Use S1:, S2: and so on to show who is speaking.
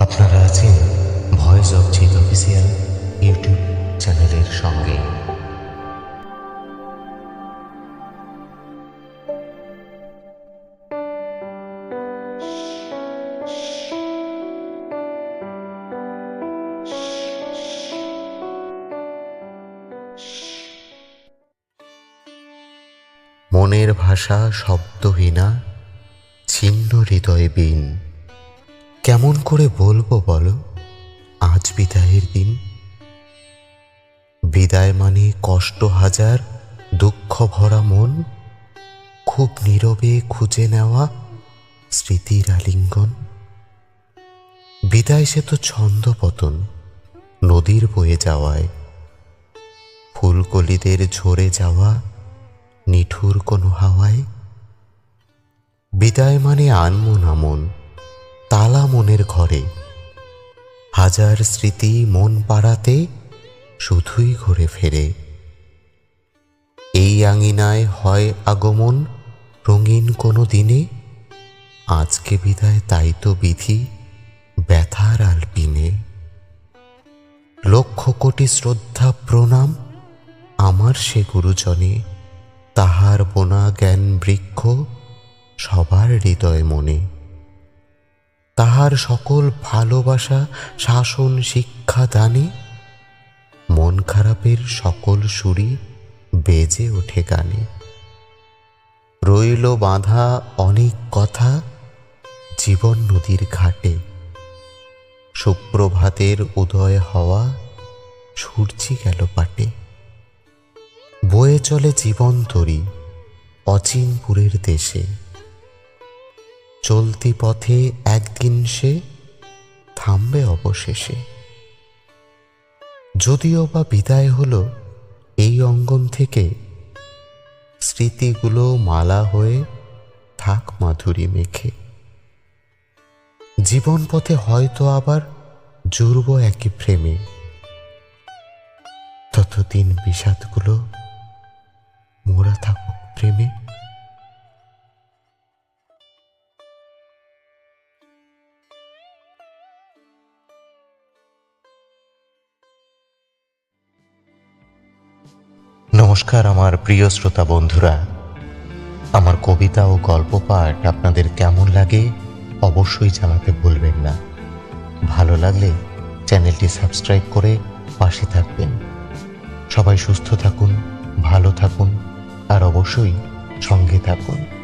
S1: আপনারা আছেন voice of Jeet official YouTube চ্যানেলের সঙ্গে। মনের ভাষা শব্দহীনা, ছিন্ন হৃদয় বিন। কেমন করে বলব বলো? আজ বিদায়ের দিন। বিদায় মানে কষ্ট হাজার, দুঃখ ভরা মন। খুব নীরবে খুঁজে নেওয়া স্মৃতির আলিঙ্গন। বিদায় সে তো ছন্দপতন নদীর বয়ে যাওয়ায়। ফুলকলিদের ঝরে যাওয়া নিঠুর কোনো হাওয়ায়। বিদায় মানে আনমন আমন তালা মনের ঘরে। হাজার স্মৃতি মন পাড়াতে শুধুই ঘুরে ফেরে। এই আঙিনায় হয় আগমন, রঙিন কোনো দিনে। আজকে বিদায় তাই তো বিধি ব্যথার আলপিনে। লক্ষ কোটি শ্রদ্ধা প্রণাম আমার সে গুরুজনে, তাহার বোনা জ্ঞান বৃক্ষ সবার হৃদয় মনে। তাহার সকল ভালোবাসা, শাসন, শিক্ষা, দানে। মন খারাপের সকল সুরি বেজে ওঠে গানে রইল বাঁধা অনেক কথা, জীবন নদীর ঘাটে। সুপ্রভাতের উদয় হওয়া সূর্যি গেল পাটে। বয়ে চলে জীবন তরি, অচিনপুরের দেশে। চলতি পথে একদিন সে থামবে অবশেষে। যদিও বা বিদায় হলো, এই অঙ্গন থেকে স্মৃতিগুলো মালা হয়ে থাক মাধুরী মেখে। জীবন পথে হয়তো আবার জুড়ব একই প্রেমে। ততদিন বিষাদগুলো মোরা থাকুক প্রেমে। নমস্কার আমার প্রিয় শ্রোতা বন্ধুরা। আমার কবিতা ও গল্প পাঠ আপনাদের কেমন লাগে অবশ্যই জানাতে ভুলবেন না। ভালো লাগলে চ্যানেলটি সাবস্ক্রাইব করে পাশে থাকবেন। সবাই সুস্থ থাকুন, ভালো থাকুন, আর অবশ্যই সঙ্গে থাকুন।